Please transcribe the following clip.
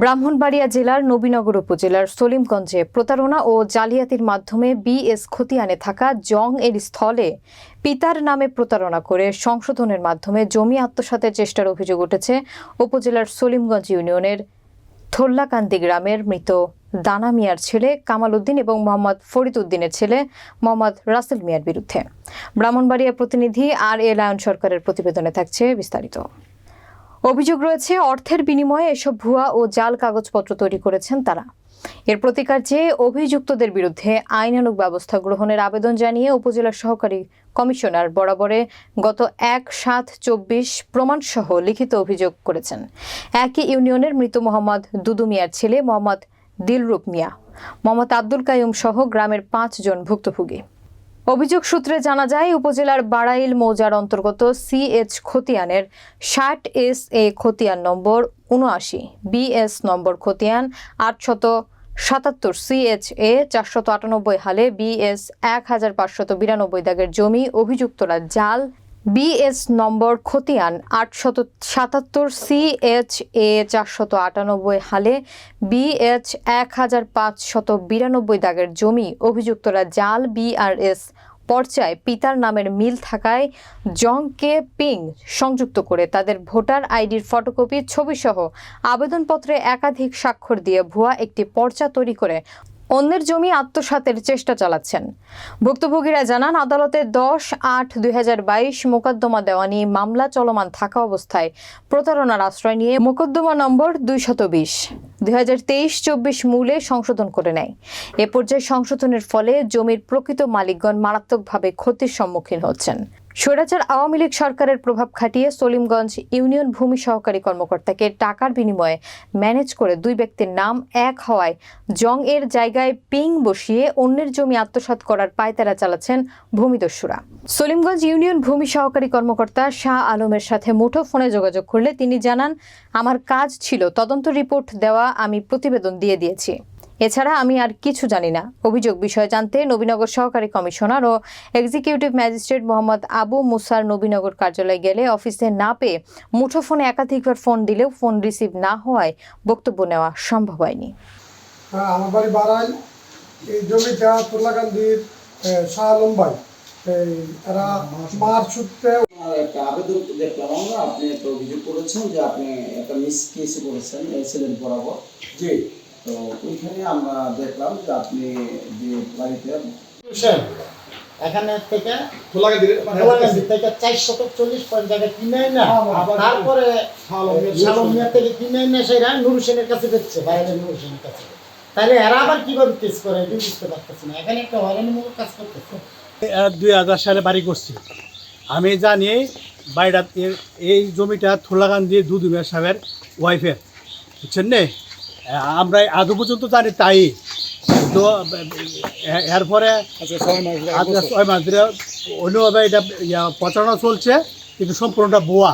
ব্রাহ্মণবাড়িয়া জেলার নবীনগর উপজেলার সলিমগঞ্জে প্রতারণা ও জালিয়াতির মাধ্যমে বিএস খতিয়ানে থাকা জং এর স্থলে পিতার নামে প্রতারণা করে সংশোধনের মাধ্যমে জমি আত্মসাতের চেষ্টার অভিযোগ উঠেছে উপজেলার সলিমগঞ্জ ইউনিয়নের থোল্লাকান্দি গ্রামের মৃত দানা মিয়ার ছেলে কামাল উদ্দিন এবং মোহাম্মদ ফরিদ উদ্দিনের ছেলে মোহাম্মদ রাসেল মিয়ার বিরুদ্ধে। ব্রাহ্মণবাড়িয়া প্রতিনিধি আর এ লায়ন সরকারের প্রতিবেদনে থাকছে বিস্তারিত। অভিযোগ রয়েছে, অর্থের বিনিময়ে এসব ভুয়া ও জাল কাগজপত্র তৈরি করেছেন তারা। এর প্রতিকার চেয়ে অভিযুক্তদের বিরুদ্ধে আইনানুগ ব্যবস্থা গ্রহণের আবেদন জানিয়ে উপজেলার সহকারী কমিশনার বরাবরে গত এক সাত চব্বিশ প্রমাণসহ লিখিত অভিযোগ করেছেন। একই ইউনিয়নের মৃত মোহাম্মদ দুদু মিয়ার ছেলে মোহাম্মদ দিলরুপ মিয়া, মোহাম্মদ আব্দুল কাইয়ুম সহ গ্রামের পাঁচজন ভুক্তভোগী। অভিযোগ সূত্রে জানা যায়, উপজেলার বাড়াইল মৌজার অন্তর্গত সিএচ খতিয়ানের ষাট এস এ খতিয়ান নম্বর উনআশি বিএস নম্বর খতিয়ান আটশত সাতাত্তর সিএচ এ চারশত আটানব্বই হালে বিএস এক হাজার পাঁচশত বিরানব্বই দাগের জমি অভিযুক্তরা জাল বিএস নম্বর খতিয়ান আটশত সাতাত্তর সিএচ এ চারশত আটানব্বই হালে বিএচ এক হাজার পাঁচশত বিরানব্বই দাগের জমি অভিযুক্তরা জাল বিআরএস পর্চায় পিতার নামের মিল থাকায় জংকে পিং সংযুক্ত করে তাদের ভোটার আইডির ফটোকপি, ছবিসহ আবেদনপত্রে একাধিক স্বাক্ষর দিয়ে ভুয়া একটি পর্চা তৈরি করে অন্যের জমি আত্মসাতের চেষ্টা চালাচ্ছেন। ভুক্তভোগীরা জানান, আদালতে দশ আট দুই মোকদ্দমা দেওয়া নিয়ে মামলা চলমান থাকা অবস্থায় প্রতারণার আশ্রয় নিয়ে মোকদ্দমা নম্বর দুই শত বিশ। দুই হাজার তেইশ চব্বিশ মূলে সংশোধন করে নেয়। এ পর্যায়ে সংশোধনের ফলে জমির প্রকৃত মালিকগণ মারাত্মকভাবে ক্ষতির সম্মুখীন হচ্ছেন। স্বৈরাচার আওয়ামী লীগ সরকারের প্রভাব খাটিয়ে সলিমগঞ্জ ইউনিয়ন ভূমি সহকারী কর্মকর্তাকে টাকার বিনিময়ে ম্যানেজ করে দুই ব্যক্তির নাম এক হওয়ায় জং এর জায়গায় পিং বসিয়ে অন্যের জমি আত্মসাৎ করার পায়তারা চালাচ্ছেন ভূমিদস্যুরা। সলিমগঞ্জ ইউনিয়ন ভূমি সহকারী কর্মকর্তা শাহ আলমের সাথে মুঠো ফোনে যোগাযোগ করলে তিনি জানান, আমার কাজ ছিল তদন্ত রিপোর্ট দেওয়া, আমি প্রতিবেদন দিয়ে দিয়েছি। এছাড়া আমি আর কিছু জানি না। অভিযোগ বিষয়ে জানতে নবীনগর সহকারী কমিশনার ও এক্সিকিউটিভ ম্যাজিস্ট্রেট মোহাম্মদ আবু মুসার নবীনগর কার্যালয়ে গেলে অফিসে না পেয়ে মুঠোফোনে একাধিকবার ফোন দিলেও ফোন রিসিভ না হওয়ায় বক্তব্য নেওয়া সম্ভব হয়নি। হ্যাঁ আমার বাড়ি বাড়াই এই জমিটা তুলাকান্দির শাহ আলম ভাই এরা মার সূত্রে একটা আবেদন দেখলাম আমরা। আপনি একটা অভিযোগ করেছেন যে আপনি একটা মিস কেস করেছেন এক্সিডেন্ট বরাবর। জি। তো ওইখানে আমরা দেখলাম যে আপনি যে বাড়িতে এখানে থেকে থেকে চারশো চল্লিশ পয়েন্ট জায়গায় কিনে না তারপরে শালম মিয়া- শালম মিয়া থেকে কিনে না সেটা নুর হোসেনের কাছে দিচ্ছে বাইরে নুর হোসেনের কাছে। তাহলে এরা আবার কীভাবে কেস করে এটা বুঝতে পারতেছি না। এখানে একটা হয়রানিমূলক কাজ করতেছে। দুই হাজার সালে বাড়ি করছি। আমি জানি এ- এই জমিটা থোলাগান দিয়ে দুদুমিয়া সাহেবের ওয়াইফের বুঝছেন নে? আমরা আজও পর্যন্ত জানি তাই। তো এরপরে আজকে ছয় মাস ধরে অন্যভাবে এটা প্রচারণা চলছে কিন্তু সম্পূর্ণটা বোয়া